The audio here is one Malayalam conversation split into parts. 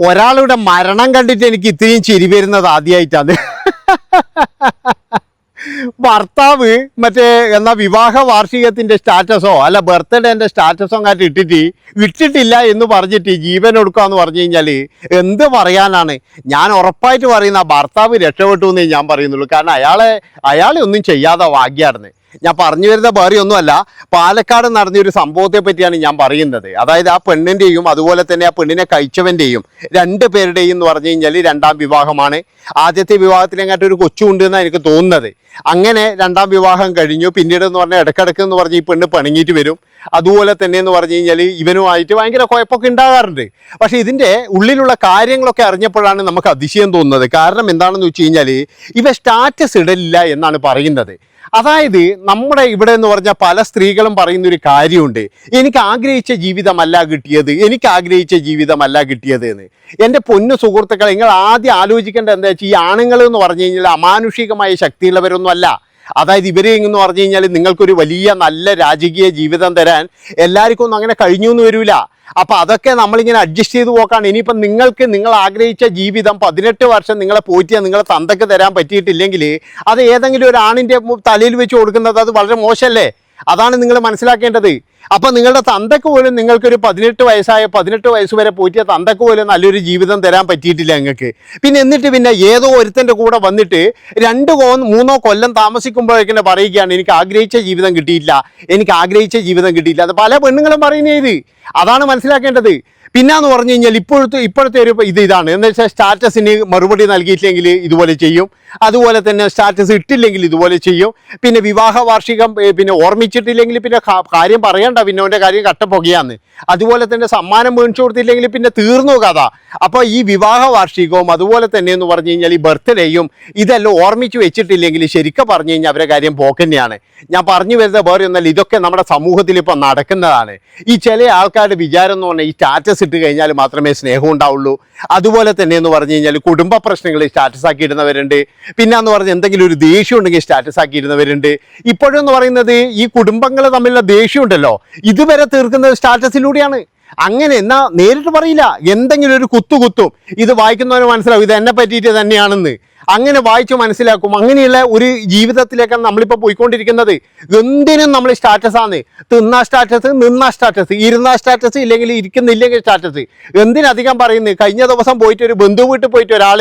ഒരാളുടെ മരണം കണ്ടിട്ട് എനിക്ക് ഇത്രയും ചിരി വരുന്നത് ആദ്യമായിട്ടാണ് ഭർത്താവ് മറ്റേ എന്നാ വിവാഹ വാർഷികത്തിന്റെ സ്റ്റാറ്റസോ അല്ല ബർത്ത്ഡേന്റെ സ്റ്റാറ്റസോ കാറ്റ് ഇട്ടിട്ട് ഇട്ടിട്ടില്ല എന്ന് പറഞ്ഞിട്ട് ജീവൻ എന്ന് പറഞ്ഞു കഴിഞ്ഞാൽ എന്ത് പറയാനാണ്? ഞാൻ ഉറപ്പായിട്ട് പറയുന്ന ഭർത്താവ് രക്ഷപ്പെട്ടു എന്നേ ഞാൻ പറയുന്നുള്ളൂ. കാരണം അയാളെ അയാളെ ഒന്നും ചെയ്യാതെ ഭാഗ്യായിരുന്നു ഞാൻ പറഞ്ഞു വരുന്ന വേറെ ഒന്നുമല്ല പാലക്കാട് നടന്നൊരു സംഭവത്തെ പറ്റിയാണ് ഞാൻ പറയുന്നത്. അതായത് ആ പെണ്ണിന്റെയും അതുപോലെ തന്നെ ആ പെണ്ണിനെ കഴിച്ചവന്റെയും രണ്ട് പേരുടെയും എന്ന് പറഞ്ഞു കഴിഞ്ഞാൽ രണ്ടാം വിവാഹമാണ്. ആദ്യത്തെ വിവാഹത്തിലെങ്ങാട്ട് ഒരു കൊച്ചു ഉണ്ട് എന്നാണ് എനിക്ക് തോന്നുന്നത്. അങ്ങനെ രണ്ടാം വിവാഹം കഴിഞ്ഞു. പിന്നീട് എന്ന് പറഞ്ഞാൽ ഇടക്കിടക്ക് എന്ന് പറഞ്ഞ് ഈ പെണ്ണ് പണിങ്ങിയിട്ട് വരും. അതുപോലെ തന്നെ എന്ന് പറഞ്ഞു കഴിഞ്ഞാൽ ഇവനുമായിട്ട് ഭയങ്കര കുഴപ്പമൊക്കെ ഉണ്ടാകാറുണ്ട്. പക്ഷെ ഇതിന്റെ ഉള്ളിലുള്ള കാര്യങ്ങളൊക്കെ അറിഞ്ഞപ്പോഴാണ് നമുക്ക് അതിശയം തോന്നുന്നത്. കാരണം എന്താണെന്ന് വെച്ച് കഴിഞ്ഞാൽ ഇവ സ്റ്റാറ്റസ് ഇടലില്ല എന്നാണ് പറയുന്നത്. അതായത് നമ്മുടെ ഇവിടെ എന്ന് പറഞ്ഞാൽ പല സ്ത്രീകളും പറയുന്ന ഒരു കാര്യമുണ്ട്. എനിക്ക് ആഗ്രഹിച്ച ജീവിതമല്ല കിട്ടിയത്. എനിക്ക് ആഗ്രഹിച്ച ജീവിതമല്ല കിട്ടിയത് എന്ന്. എന്റെ പൊന്നു സുഹൃത്തുക്കളെ നിങ്ങൾ ആദ്യം ആലോചിക്കേണ്ടത് എന്താ വെച്ചാൽ ഈ ആണുങ്ങൾ എന്ന് പറഞ്ഞു കഴിഞ്ഞാൽ അമാനുഷികമായ ശക്തിയുള്ളവരൊന്നും അല്ല അതായത് ഇവരെ എന്ന് പറഞ്ഞു കഴിഞ്ഞാൽ നിങ്ങൾക്കൊരു വലിയ നല്ല രാജകീയ ജീവിതം തരാൻ എല്ലാവർക്കും ഒന്നും അങ്ങനെ കഴിഞ്ഞു എന്ന് വരില്ല അപ്പൊ അതൊക്കെ നമ്മളിങ്ങനെ അഡ്ജസ്റ്റ് ചെയ്ത് പോക്കാണ്. ഇനിയിപ്പം നിങ്ങൾക്ക് നിങ്ങൾ ആഗ്രഹിച്ച ജീവിതം പതിനെട്ട് വർഷം നിങ്ങളെ പോറ്റിയ നിങ്ങളെ തന്തക്ക് തരാൻ പറ്റിയിട്ടില്ലെങ്കിൽ അത് ഏതെങ്കിലും ഒരു ആണിന്റെ തലയിൽ വെച്ച് കൊടുക്കുന്നത് അത് വളരെ മോശമല്ലേ അതാണ് നിങ്ങൾ മനസ്സിലാക്കേണ്ടത്. അപ്പൊ നിങ്ങളുടെ തന്തക്ക് പോലും നിങ്ങൾക്കൊരു പതിനെട്ട് വയസ്സായ പതിനെട്ട് വയസ്സ് വരെ പോറ്റിയ തന്തക്ക് പോലും നല്ലൊരു ജീവിതം തരാൻ പറ്റിയിട്ടില്ല നിങ്ങൾക്ക്. പിന്നെ എന്നിട്ട് പിന്നെ ഏതോ ഒരുത്തന്റെ കൂടെ വന്നിട്ട് രണ്ട് കോ മൂന്നോ കൊല്ലം താമസിക്കുമ്പോഴേക്കിനെ പറയുകയാണ് എനിക്ക് ആഗ്രഹിച്ച ജീവിതം കിട്ടിയില്ല എനിക്ക് ആഗ്രഹിച്ച ജീവിതം കിട്ടിയില്ല അത് പല പെണ്ണുങ്ങളും പറയുന്നേ ഇത്. അതാണ് മനസ്സിലാക്കേണ്ടത്. പിന്നെന്ന് പറഞ്ഞു കഴിഞ്ഞാൽ ഇപ്പോഴത്തെ ഇപ്പോഴത്തെ ഒരു ഇത് ഇതാണ്. എന്ന് വെച്ചാൽ സ്റ്റാറ്റസിന് മറുപടി നൽകിയിട്ടില്ലെങ്കിൽ ഇതുപോലെ ചെയ്യും. അതുപോലെ തന്നെ സ്റ്റാറ്റസ് ഇട്ടില്ലെങ്കിൽ ഇതുപോലെ ചെയ്യും. പിന്നെ വിവാഹ വാർഷികം പിന്നെ പിന്നെ ഓർമ്മിച്ചിട്ടില്ലെങ്കിൽ പിന്നെ കാര്യം പറയണ്ട. പിന്നെ കാര്യം കാര്യം കട്ടപ്പുകയാന്ന് അതുപോലെ തന്നെ സമ്മാനം മേടിച്ചു കൊടുത്തില്ലെങ്കിൽ പിന്നെ തീർന്നു കഥ. അപ്പോൾ ഈ വിവാഹ വാർഷികവും അതുപോലെ തന്നെ എന്ന് പറഞ്ഞു കഴിഞ്ഞാൽ ഈ ബർത്ത്ഡേയും ഇതെല്ലാം ഓർമ്മിച്ച് വെച്ചിട്ടില്ലെങ്കിൽ ശരിക്കും പറഞ്ഞു കഴിഞ്ഞാൽ അവരെ കാര്യം പോക്കന്നെയാണ്. ഞാൻ പറഞ്ഞു വരുന്ന വേറെ ഒന്നല്ല ഇതൊക്കെ നമ്മുടെ സമൂഹത്തിൽ ഇപ്പം നടക്കുന്നതാണ്. ഈ ചില ആൾക്കാരുടെ വിചാരം എന്ന് പറഞ്ഞാൽ ഈ സ്റ്റാറ്റസ് ഇട്ട് കഴിഞ്ഞാൽ മാത്രമേ സ്നേഹം ഉണ്ടാവുള്ളൂ. അതുപോലെ തന്നെ എന്ന് പറഞ്ഞു കഴിഞ്ഞാൽ കുടുംബ പ്രശ്നങ്ങൾ സ്റ്റാറ്റസ് ആക്കി ഇടുന്നവരുണ്ട്. പിന്നെ എന്ന് പറഞ്ഞാൽ എന്തെങ്കിലും ഒരു ദേഷ്യം ഉണ്ടെങ്കിൽ സ്റ്റാറ്റസ് ആക്കി ഇടുന്നവരുണ്ട്. ഇപ്പോഴെന്ന് പറയുന്നത് ഈ കുടുംബങ്ങൾ തമ്മിലുള്ള ദേഷ്യം ഉണ്ടല്ലോ ഇതുവരെ തീർക്കുന്ന സ്റ്റാറ്റസിലൂടെയാണ്. അങ്ങനെ എന്നാ നേരിട്ട് പറയില്ല. എന്തെങ്കിലും ഒരു കുത്തു കുത്തും. ഇത് വായിക്കുന്നവന് മനസ്സിലാവും. ഇത് എന്നെ പറ്റിയിട്ട് തന്നെയാണെന്ന്. അങ്ങനെ വായിച്ച് മനസ്സിലാക്കും. അങ്ങനെയുള്ള ഒരു ജീവിതത്തിലേക്കാണ് നമ്മളിപ്പോൾ പോയിക്കൊണ്ടിരിക്കുന്നത്. എന്തിനും നമ്മൾ സ്റ്റാറ്റസ് ആണ് തിന്ന സ്റ്റാറ്റസ് നിന്ന സ്റ്റാറ്റസ് ഇരുന്ന സ്റ്റാറ്റസ് ഇല്ലെങ്കിൽ ഇരിക്കുന്നില്ലെങ്കിൽ സ്റ്റാറ്റസ്. എന്തിനധികം പറയുന്നത്? കഴിഞ്ഞ ദിവസം പോയിട്ട് ഒരു ബന്ധു വീട്ടിൽ പോയിട്ട് ഒരാൾ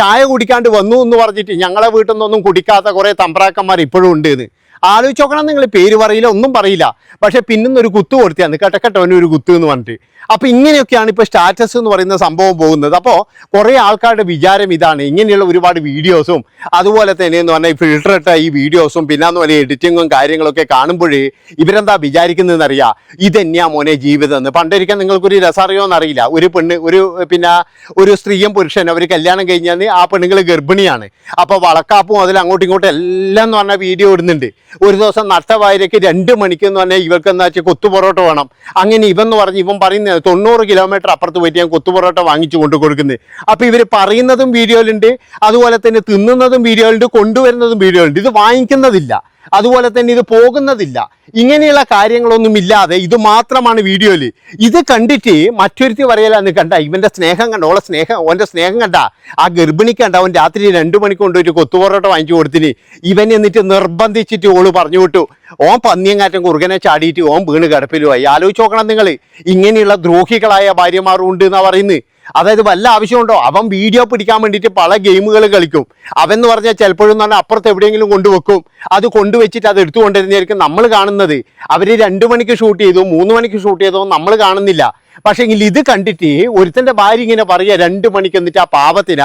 ചായ കുടിക്കാണ്ട് വന്നു എന്ന് പറഞ്ഞിട്ട് ഞങ്ങളെ വീട്ടിൽ നിന്നൊന്നും കുടിക്കാത്ത കുറേ തമ്പ്രാക്കന്മാർ ഇപ്പോഴും ഉണ്ട് എന്ന് ആലോചിച്ച് നോക്കണം നിങ്ങൾ പേര് പറയില്ല ഒന്നും പറയില്ല. പക്ഷേ പിന്നെ ഒരു കുത്തു കൊടുത്തിയാണ് കെട്ടക്കെട്ടവന് ഒരു കുത്തു എന്ന് പറഞ്ഞിട്ട്. അപ്പൊ ഇങ്ങനെയൊക്കെയാണ് ഇപ്പൊ സ്റ്റാറ്റസ് എന്ന് പറയുന്ന സംഭവം പോകുന്നത്. അപ്പോൾ കുറേ ആൾക്കാരുടെ വിചാരം ഇതാണ്. ഇങ്ങനെയുള്ള ഒരുപാട് വീഡിയോസും അതുപോലെ തന്നെ എന്ന് പറഞ്ഞാൽ ഫിൽട്ടർ ഇട്ട ഈ വീഡിയോസും പിന്നെ എന്ന് പറഞ്ഞാൽ എഡിറ്റിങ്ങും കാര്യങ്ങളൊക്കെ കാണുമ്പോഴേ ഇവരെന്താ വിചാരിക്കുന്നതെന്ന് അറിയാം ഇതെന്നെയാ മോനെ ജീവിതം എന്ന്. പണ്ടൊരിക്കൽ നിങ്ങൾക്കൊരു രസറിയോ എന്നറിയില്ല ഒരു പെണ്ണ് ഒരു പിന്നെ ഒരു സ്ത്രീയും പുരുഷനും അവർ കല്യാണം കഴിഞ്ഞാൽ ആ പെണ്ണുങ്ങൾ ഗർഭിണിയാണ്. അപ്പോൾ വളക്കാപ്പും അതിൽ അങ്ങോട്ടും ഇങ്ങോട്ടും എല്ലാം എന്ന് പറഞ്ഞാൽ വീഡിയോ ഇടുന്നുണ്ട്. ഒരു ദിവസം നട്ടവായരയ്ക്ക് രണ്ട് മണിക്ക് എന്ന് പറഞ്ഞാൽ ഇവർക്ക് എന്താ വെച്ചാൽ കൊത്തുപൊറോട്ട വേണം. അങ്ങനെ ഇവൻ എന്ന് പറഞ്ഞ് ഇവൻ പറയുന്നത് തൊണ്ണൂറ് കിലോമീറ്റർ അപ്പുറത്ത് പോയിട്ട് ഞാൻ കൊത്തുപൊറോട്ട വാങ്ങിച്ചു കൊണ്ടു കൊടുക്കുന്നത് അപ്പോൾ ഇവർ പറയുന്നതും വീഡിയോയിലുണ്ട് അതുപോലെ തന്നെ തിന്നുന്നതും വീഡിയോയിലുണ്ട് കൊണ്ടുവരുന്നതും വീഡിയോയിലുണ്ട്. ഇത് വാങ്ങിക്കുന്നതില്ല. അതുപോലെ തന്നെ ഇത് പോകുന്നതില്ല. ഇങ്ങനെയുള്ള കാര്യങ്ങളൊന്നും ഇല്ലാതെ ഇത് മാത്രമാണ് വീഡിയോയിൽ ഇത് കണ്ടിട്ട് മറ്റൊരുത്തി പറയലാന്ന് കണ്ട ഇവന്റെ സ്നേഹം കണ്ട ഓളെ സ്നേഹം ഓന്റെ സ്നേഹം കണ്ട. ആ ഗർഭിണി കണ്ട അവൻ രാത്രി രണ്ടു മണിക്ക് കൊണ്ടൊരു കൊത്തുപൊറോട്ട വാങ്ങിച്ചു കൊടുത്തിന്. ഇവൻ എന്നിട്ട് നിർബന്ധിച്ചിട്ട് ഓൾ പറഞ്ഞു വിട്ടു. ഓൻ പന്നിയങ്ങാറ്റം കുറുകനെ ചാടിയിട്ട് ഓൻ വീണ് കിടപ്പിലുമായി. ആലോചിച്ച് നോക്കണം നിങ്ങൾ ഇങ്ങനെയുള്ള ദ്രോഹികളായ ഭാര്യമാരും ഉണ്ട് എന്നാ പറയുന്നത്. അതായത് വല്ല ആവശ്യമുണ്ടോ? അവൻ വീഡിയോ പിടിക്കാൻ വേണ്ടിയിട്ട് പല ഗെയിമുകൾ കളിക്കും. അവൻ എന്ന് പറഞ്ഞാൽ ചിലപ്പോഴും എന്ന് പറഞ്ഞാൽ അപ്പുറത്ത് എവിടെയെങ്കിലും കൊണ്ടുവെക്കും. അത് കൊണ്ടുവച്ചിട്ട് അത് എടുത്തു കൊണ്ടിരുന്നായിരിക്കും നമ്മൾ കാണുന്നത്. അവർ രണ്ട് മണിക്ക് ഷൂട്ട് ചെയ്തു മൂന്ന് മണിക്ക് ഷൂട്ട് ചെയ്തോ നമ്മൾ കാണുന്നില്ല. പക്ഷേ ഇത് കണ്ടിട്ട് ഒരുത്തന്റെ ഭാര്യ ഇങ്ങനെ പറയുക രണ്ട് മണിക്ക് എന്നിട്ട് ആ പാപത്തിന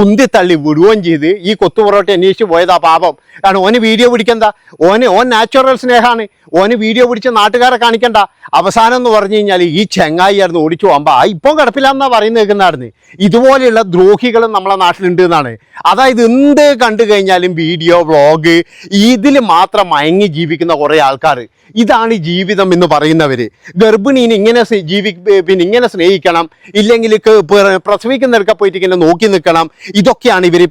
ഉന്തിത്തള്ളി വിടുകയും ചെയ്ത് ഈ കൊത്തു പൊറോട്ട അന്വേഷിച്ച് പോയതാ പാപം കാരണം ഓന് വീഡിയോ പിടിക്കണ്ട. ഓന് ഓൻ നാച്ചുറൽ സ്നേഹമാണ് ഓന് വീഡിയോ പിടിച്ച് നാട്ടുകാരെ കാണിക്കണ്ട. അവസാനം എന്ന് പറഞ്ഞു കഴിഞ്ഞാൽ ഈ ചെങ്ങായി ആയിരുന്നു ഓടിച്ചു പോകുമ്പോൾ ആ ഇപ്പം കിടപ്പില്ലാന്നാ പറയുന്നത് കേൾക്കുന്നതായിരുന്നു. ഇതുപോലെയുള്ള ദ്രോഹികളും നമ്മളെ നാട്ടിലുണ്ട് എന്നാണ്. അതായത് എന്ത് കണ്ടു കഴിഞ്ഞാലും വീഡിയോ വ്ളോഗ് ഇതിൽ മാത്രം മയങ്ങി ജീവിക്കുന്ന കുറേ ആൾക്കാർ ഇതാണ് ജീവിതം എന്ന് പറയുന്നവര്. ഗർഭിണീനെ ഇങ്ങനെ ജീവി പിന്നെ ഇങ്ങനെ സ്നേഹിക്കണം ഇല്ലെങ്കിൽ പ്രസവിക്കുന്നവർക്ക് പോയിട്ട് ഇങ്ങനെ നോക്കി നിൽക്കണം. ഇതൊക്കെയാണ് ഇവർ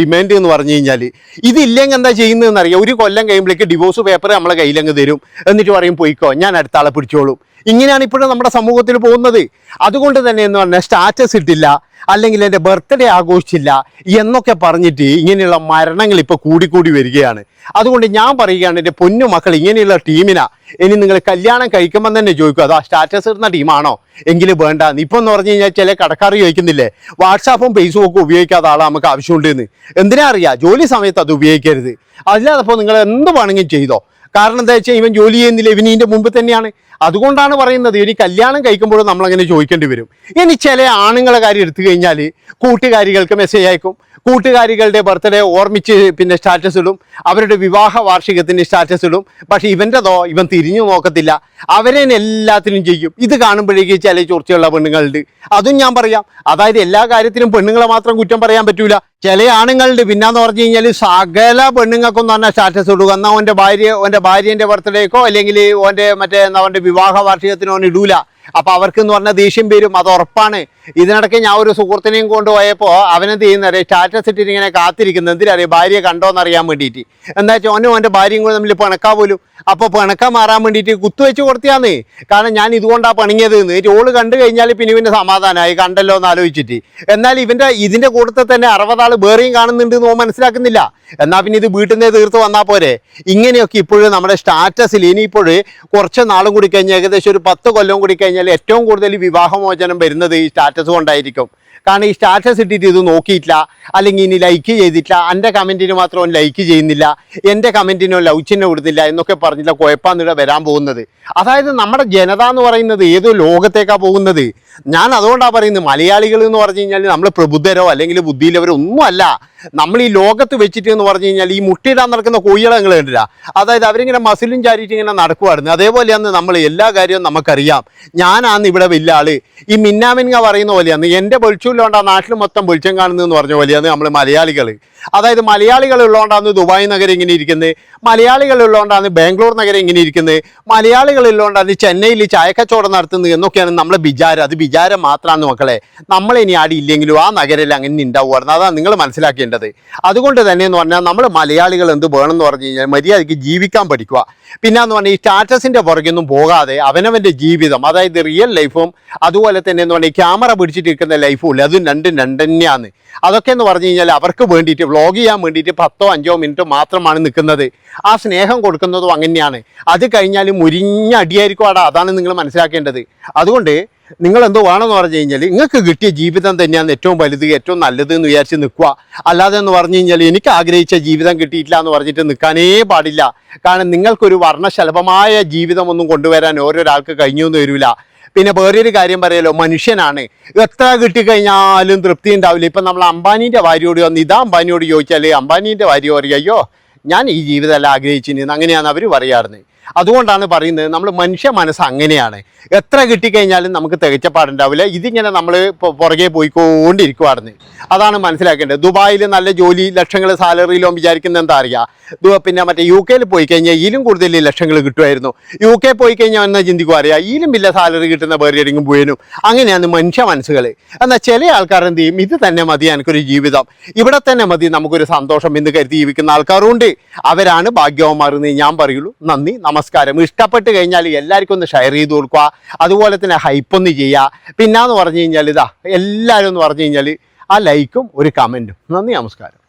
ഡിമാൻഡ് എന്ന് പറഞ്ഞു കഴിഞ്ഞാൽ ഇതില്ലെങ്കിൽ എന്താ ചെയ്യുന്നതെന്ന് അറിയാം ഒരു കൊല്ലം കഴിയുമ്പോഴേക്ക് ഡിവോഴ്സ് പേപ്പർ നമ്മളെ കയ്യിലങ്ങ് തരും. എന്നിട്ട് പറയും പോയിക്കോ ഞാൻ അടുത്ത ആളെ പിടിച്ചോളും. ഇങ്ങനെയാണ് ഇപ്പോഴും നമ്മുടെ സമൂഹത്തിൽ പോകുന്നത്. അതുകൊണ്ട് തന്നെ എന്ന് പറഞ്ഞാൽ സ്റ്റാറ്റസ് ഇട്ടില്ല അല്ലെങ്കിൽ എന്റെ ബർത്ത്ഡേ ആഘോഷിച്ചില്ല എന്നൊക്കെ പറഞ്ഞിട്ട് ഇങ്ങനെയുള്ള മരണങ്ങൾ ഇപ്പോൾ കൂടിക്കൂടി വരികയാണ്. അതുകൊണ്ട് ഞാൻ പറയുകയാണ് എന്റെ പൊന്നു മക്കൾ ഇങ്ങനെയുള്ള ടീമിനാ. ഇനി നിങ്ങൾ കല്യാണം കഴിക്കുമ്പോൾ തന്നെ ചോദിക്കും അതാ സ്റ്റാറ്റസ് ഇടുന്ന ടീമാണോ? എങ്കിലും വേണ്ട. ഇപ്പം എന്ന് പറഞ്ഞു കഴിഞ്ഞാൽ ചില കടക്കാർ ചോദിക്കുന്നില്ലേ വാട്സാപ്പും ഫേസ്ബുക്കും ഉപയോഗിക്കാത്ത ആളാണ് നമുക്ക് ആവശ്യമുണ്ടെന്ന്. എന്തിനാ അറിയാം? ജോലി സമയത്ത് അത് ഉപയോഗിക്കരുത്. അല്ലാതെ അപ്പോൾ നിങ്ങൾ എന്ത് വേണമെങ്കിലും ചെയ്തോ? കാരണം എന്താ വെച്ചാൽ ഇവൻ ജോലി ചെയ്യുന്നില്ല ഇവൻ ഇതിന്റെ മുമ്പ് തന്നെയാണ്. അതുകൊണ്ടാണ് പറയുന്നത് ഇനി കല്യാണം കഴിക്കുമ്പോഴും നമ്മളങ്ങനെ ചോദിക്കേണ്ടി വരും. ഇനി ചില ആണുങ്ങളെ കാര്യം എടുത്തു കഴിഞ്ഞാൽ കൂട്ടുകാരികൾക്ക് മെസ്സേജ് അയക്കും. കൂട്ടുകാരികളുടെ ബർത്ത്ഡേ ഓർമ്മിച്ച് പിന്നെ സ്റ്റാറ്റസ് ഇടും. അവരുടെ വിവാഹ വാർഷികത്തിന്റെ സ്റ്റാറ്റസ് ഇടും. പക്ഷേ ഇവന്റെതോ ഇവൻ തിരിഞ്ഞു നോക്കത്തില്ല. അവരെ എല്ലാത്തിനും ചെയ്യും. ഇത് കാണുമ്പോഴേക്ക് ചില ചോർച്ചയുള്ള പെണ്ണുങ്ങളുണ്ട്. അതും ഞാൻ പറയാം. അതായത് എല്ലാ കാര്യത്തിലും പെണ്ണുങ്ങളെ മാത്രം കുറ്റം പറയാൻ പറ്റൂല. ചില ആണുങ്ങളുണ്ട്. പിന്നെന്ന് പറഞ്ഞു കഴിഞ്ഞാൽ സകല പെണ്ണുങ്ങൾക്കൊന്നും തന്നെ സ്റ്റാറ്റസ് ഇടുക. എന്നാൽ ഓന്റെ ഭാര്യ ഓന്റെ ഭാര്യന്റെ ബർത്ത്ഡേക്കോ അല്ലെങ്കിൽ ഓന്റെ മറ്റേ എന്താ പറയുക വിവാഹ വാർഷികത്തിനോ ഇടൂല. അപ്പൊ അവർക്ക് എന്ന് പറഞ്ഞാൽ ദേഷ്യം വരും അത് ഉറപ്പാണ്. ഇതിനിടയ്ക്ക് ഞാൻ ഒരു സുഹൃത്തിനെയും കൊണ്ടുപോയപ്പോൾ അവനെന്ത് ചെയ്യുന്നത് സ്റ്റാറ്റസ് ഇട്ടിട്ട് ഇങ്ങനെ കാത്തിരിക്കുന്നത് എന്തിനറിയാം ഭാര്യ കണ്ടോന്ന് അറിയാൻ വേണ്ടിയിട്ട് എന്താ വെച്ചാൽ ഓനും അവന്റെ ഭാര്യയും കൂടെ തമ്മിൽ പിണക്കാൻ പോലും. അപ്പോൾ പിണക്കം മാറാൻ വേണ്ടിയിട്ട് കുത്തുവെച്ച് കൊടുത്തിയാന്ന്. കാരണം ഞാൻ ഇതുകൊണ്ടാണ് പണിങ്ങിയത് എന്ന് ഓൾ കണ്ടു കഴിഞ്ഞാൽ പിന്നെ ഇവന്റെ സമാധാനമായി കണ്ടല്ലോ എന്ന് ആലോചിച്ചിട്ട്. എന്നാൽ ഇവന്റെ ഇതിന്റെ കൂട്ടത്തിൽ തന്നെ അറുപതാൾ വേറെയും കാണുന്നുണ്ട് എന്ന് മനസ്സിലാക്കുന്നില്ല. എന്നാൽ പിന്നെ ഇത് വീട്ടിൽ നിന്ന് തീർത്ത് വന്നാൽ പോരെ? ഇങ്ങനെയൊക്കെ ഇപ്പോഴും നമ്മുടെ സ്റ്റാറ്റസിൽ ഇനിയിപ്പോൾ കുറച്ച് നാളും കൂടി കഴിഞ്ഞ് ഏകദേശം ഒരു പത്ത് കൊല്ലം കൂടി കഴിഞ്ഞാൽ ഏറ്റവും കൂടുതൽ വിവാഹമോചനം വരുന്നത് ഈ സ്റ്റാറ്റസ് കൊണ്ടായിരിക്കും. കാരണം ഈ സ്റ്റാറ്റസ് ഇട്ടിട്ട് ഇത് നോക്കിയിട്ടില്ല അല്ലെങ്കിൽ ഇനി ലൈക്ക് ചെയ്തിട്ടില്ല എന്റെ കമന്റിന് മാത്രം ലൈക്ക് ചെയ്യുന്നില്ല എന്റെ കമന്റിനോ ലവ് ചിഹ്നം ഇടുന്നില്ല എന്നൊക്കെ പറഞ്ഞില്ല കുഴപ്പമെന്നിട വരാൻ പോകുന്നത്. അതായത് നമ്മുടെ ജനത എന്ന് പറയുന്നത് ഏതോ ലോകത്തേക്കാണ് പോകുന്നത്. ഞാൻ അതുകൊണ്ടാണ് പറയുന്നത് മലയാളികൾ എന്ന് പറഞ്ഞു കഴിഞ്ഞാൽ നമ്മൾ പ്രബുദ്ധരോ അല്ലെങ്കിൽ ബുദ്ധിയിലവരോ ഒന്നുമല്ല. നമ്മൾ ഈ ലോകത്ത് വെച്ചിട്ട് എന്ന് പറഞ്ഞു കഴിഞ്ഞാൽ ഈ മുട്ടയിടാൻ നടക്കുന്ന കോഴികളെ നിങ്ങൾ കണ്ടില്ല. അതായത് അവരിങ്ങനെ മസിലും ചാരിയിട്ട് ഇങ്ങനെ നടക്കുവായിരുന്നു. അതേപോലെയാണ് നമ്മൾ എല്ലാ കാര്യവും നമുക്കറിയാം. ഞാനാന്ന് ഇവിടെ വലിയ ഈ മിന്നാമിൻക പറയുന്ന പോലെയാണ്. എന്റെ വെളിച്ചമില്ലോണ്ടാ നാട്ടിൽ മൊത്തം വെളിച്ചം കാണുന്നതെന്ന് പറഞ്ഞ പോലെയാണ് നമ്മൾ മലയാളികൾ അതായത് മലയാളികൾ ഉള്ളതുകൊണ്ടാണ് ദുബായ് നഗരം ഇങ്ങനെ ഇരിക്കുന്നത്. മലയാളികൾ ഉള്ളതുകൊണ്ടാണ് ബാംഗ്ലൂർ നഗരം ഇങ്ങനെ ഇരിക്കുന്നത്. മലയാളികൾ ഉള്ളതുകൊണ്ടാണ് ചെന്നൈയിൽ ചായക്കച്ചവടം നടത്തുന്നത് എന്നൊക്കെയാണ് നമ്മളെ വിചാരം. അത് വിചാരം മാത്രമാണ് മക്കളെ. നമ്മളിനി ആടി ഇല്ലെങ്കിലും ആ നഗരത്തിൽ അങ്ങനെ ഉണ്ടാവുമായിരുന്നു അതാണ് നിങ്ങൾ മനസ്സിലാക്കേണ്ടത് അതുകൊണ്ട് തന്നെ എന്ന് പറഞ്ഞാൽ നമ്മൾ മലയാളികൾ എന്ത് വേണമെന്ന് പറഞ്ഞു കഴിഞ്ഞാൽ മര്യാദയ്ക്ക് ജീവിക്കാൻ പഠിക്കുക. പിന്നെ എന്ന് പറഞ്ഞാൽ ഈ സ്റ്റാറ്റസിന്റെ പുറകൊന്നും പോകാതെ അവനവന്റെ ജീവിതം അതായത് റിയൽ ലൈഫും അതുപോലെ തന്നെ എന്ന് പറഞ്ഞാൽ ക്യാമറ പിടിച്ചിട്ടിരിക്കുന്ന ലൈഫും ഇല്ല? അതും രണ്ടും രണ്ട് തന്നെയാണ് അതൊക്കെ എന്ന് പറഞ്ഞു കഴിഞ്ഞാൽ അവർക്ക് വേണ്ടിയിട്ട് വ്ളോഗ് ചെയ്യാൻ വേണ്ടിയിട്ട് പത്തോ അഞ്ചോ മിനിറ്റ് മാത്രമാണ് നിൽക്കുന്നത്. ആ സ്നേഹം കൊടുക്കുന്നതും അങ്ങനെയാണ്. അത് കഴിഞ്ഞാൽ മുരിഞ്ഞ അടിയായിരിക്കും അതാണ് നിങ്ങൾ മനസ്സിലാക്കേണ്ടത്. അതുകൊണ്ട് നിങ്ങൾ എന്തോ വേണമെന്ന് പറഞ്ഞു കഴിഞ്ഞാൽ നിങ്ങൾക്ക് കിട്ടിയ ജീവിതം തന്നെയാണ് ഏറ്റവും വലുത് ഏറ്റവും നല്ലത് എന്ന് വിചാരിച്ച് നിൽക്കുക. അല്ലാതെ എന്ന് പറഞ്ഞു കഴിഞ്ഞാൽ എനിക്ക് ആഗ്രഹിച്ച ജീവിതം കിട്ടിയിട്ടില്ല എന്ന് പറഞ്ഞിട്ട് നിൽക്കാനേ പാടില്ല. കാരണം നിങ്ങൾക്കൊരു വർണശലഭമായ ജീവിതമൊന്നും കൊണ്ടുവരാൻ ഓരോരാൾക്ക് കഴിഞ്ഞു എന്ന് വരില്ല പിന്നെ വേറൊരു കാര്യം പറയലോ മനുഷ്യനാണ്. എത്ര കിട്ടിക്കഴിഞ്ഞാലും തൃപ്തി ഉണ്ടാവില്ല. ഇപ്പം നമ്മൾ അംബാനീന്റെ ഭാര്യയോട് വന്ന് ഇതാ അംബാനിയോട് ചോദിച്ചാൽ അംബാനീന്റെ ഭാര്യ പറയുക അയ്യോ ഞാൻ ഈ ജീവിതമല്ല ആഗ്രഹിച്ചിരുന്നു അങ്ങനെയാണ് അവർ പറയാറുന്നത്. അതുകൊണ്ടാണ് പറയുന്നത് നമ്മൾ മനുഷ്യ മനസ്സ് അങ്ങനെയാണ്. എത്ര കിട്ടിക്കഴിഞ്ഞാലും നമുക്ക് തികച്ചപ്പാടുണ്ടാവില്ല ഇതിങ്ങനെ നമ്മൾ പുറകെ പോയിക്കൊണ്ടിരിക്കുവാണെന്ന് അതാണ് മനസ്സിലാക്കേണ്ടത്. ദുബായിൽ നല്ല ജോലി ലക്ഷങ്ങൾ സാലറിയിലോ വിചാരിക്കുന്നത് എന്താ അറിയുക പിന്നെ മറ്റേ യു കെയിൽ പോയി കഴിഞ്ഞാൽ ഇതിലും കൂടുതൽ ലക്ഷങ്ങൾ കിട്ടുമായിരുന്നു. യു കെ പോയി കഴിഞ്ഞാൽ എന്നാ ചിന്തിക്കുക അറിയാം? ഇതിലും വലിയ സാലറി കിട്ടുന്ന വേറെയെങ്കിലും പോയനും. അങ്ങനെയാണ് മനുഷ്യ മനസ്സുകൾ എന്നാൽ ചില ആൾക്കാർ എന്ത് ചെയ്യും? ഇത് തന്നെ മതി എനിക്കൊരു ജീവിതം. ഇവിടെ തന്നെ മതി നമുക്കൊരു സന്തോഷം എന്ന് കരുതി ജീവിക്കുന്ന ആൾക്കാരുണ്ട്. അവരാണ് ഭാഗ്യവന്മാർ എന്ന് ഞാൻ പറയുള്ളൂ. നന്ദി. നമസ്കാരം. ഇഷ്ടപ്പെട്ട് കഴിഞ്ഞാൽ എല്ലാവർക്കും ഒന്ന് ഷെയർ ചെയ്ത് കൊടുക്കുക. അതുപോലെ തന്നെ ഹൈപ്പൊന്ന് ചെയ്യുക. പിന്നാന്ന് പറഞ്ഞു കഴിഞ്ഞാൽ ഇതാ എല്ലാവരും എന്ന് പറഞ്ഞു കഴിഞ്ഞാൽ ആ ലൈക്കും ഒരു കമന്റും നന്ദി നമസ്കാരം.